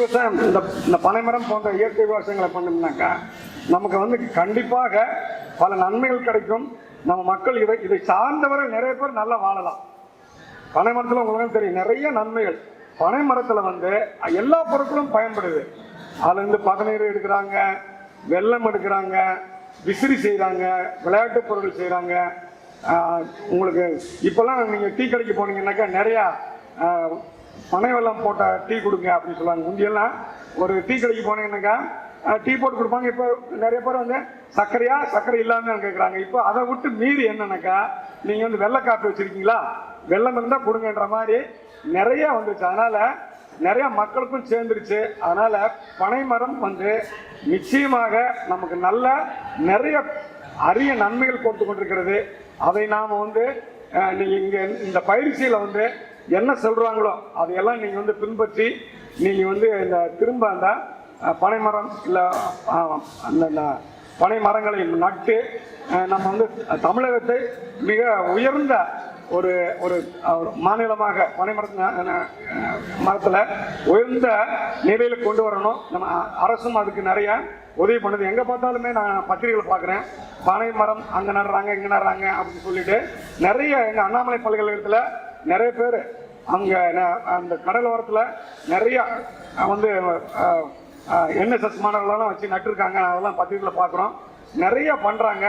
விவசாயம் இந்த இந்த பனைமரம் போன்ற இயற்கை விவசாயங்களை பண்ணோம்னாக்கா நமக்கு வந்து கண்டிப்பாக பல நன்மைகள் கிடைக்கும். நம்ம மக்கள் இதை இதை சார்ந்தவரை நிறைய பேர் நல்லா வாழலாம். பனை மரத்தில் உங்களுக்கு தெரியும் நிறைய நன்மைகள். பனை மரத்தில் வந்து எல்லா பொருட்களும் பயன்படுது. அதுலேருந்து பதநீர் எடுக்கிறாங்க வெள்ளம் எடுக்கிறாங்க விசிறி செய்கிறாங்க விளையாட்டு பொருட்கள் செய்கிறாங்க உங்களுக்கு இப்போல்லாம் நீங்கள் டீ கடைக்கு போனீங்கன்னாக்கா நிறையா பனை வெள்ளம் போட்ட டீ கொடுங்க அப்படின்னு சொல்லுவாங்க. முந்தியெல்லாம் ஒரு டீ கடைக்கு போனீங்கன்னாக்கா டீ போட்டு கொடுப்பாங்க. இப்போ நிறைய பேர் வந்து சர்க்கரையா சர்க்கரை இல்லாமல் கேட்குறாங்க இப்போ அதை விட்டு மீறி என்னன்னாக்கா நீங்கள் வந்து வெள்ளை காப்பி வச்சுருக்கீங்களா? வெள்ளம் இருந்தால் கொடுங்கன்ற மாதிரி நிறைய வந்துச்சு. அதனால் நிறைய மக்களுக்கும் சேர்ந்துருச்சு. அதனால் பனை மரம் வந்து நிச்சயமாக நமக்கு நல்ல நிறைய அரிய நன்மைகள் கொடுத்து கொண்டிருக்கிறது. அதை நாம் வந்து நீங்கள் இங்கே இந்த பயிற்சியில் வந்து என்ன சொல்றாங்களோ அதையெல்லாம் நீங்க வந்து பின்பற்றி நீங்க வந்து இந்த திரும்ப அந்த பனைமரம் பனை மரம் இல்லை அந்த பனை மரங்களை நட்டு நம்ம வந்து தமிழகத்தை மிக உயர்ந்த ஒரு ஒரு ஒரு மாநிலமாக பனை மரத்தில் உயர்ந்த நிலையில் கொண்டு வரணும். நம்ம அரசும் அதுக்கு நிறைய உதவி பண்ணுது. எங்கே பார்த்தாலுமே நான் பத்திரிகைகள் பார்க்குறேன். பனை மரம் அங்கே நடுறாங்க இங்கே நடுறாங்க அப்படின்னு சொல்லிட்டு நிறைய எங்கள் அண்ணாமலை பல்கலைக்கழகத்தில் நிறைய பேர் அங்கே அந்த கடலோரத்தில் நிறையா வந்து என்எஸ்எஸ் மாணவர்களெல்லாம் வச்சு நட்டுருக்காங்க. அதெல்லாம் பத்திரிகையில் பார்க்குறோம் நிறைய பண்ணுறாங்க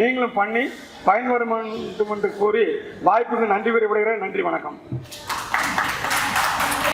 நீங்களும் பண்ணி பயன்பெறும் என்று கூறி வாய்ப்புக்கு நன்றி விரைவிடுகிறேன் நன்றி வணக்கம்.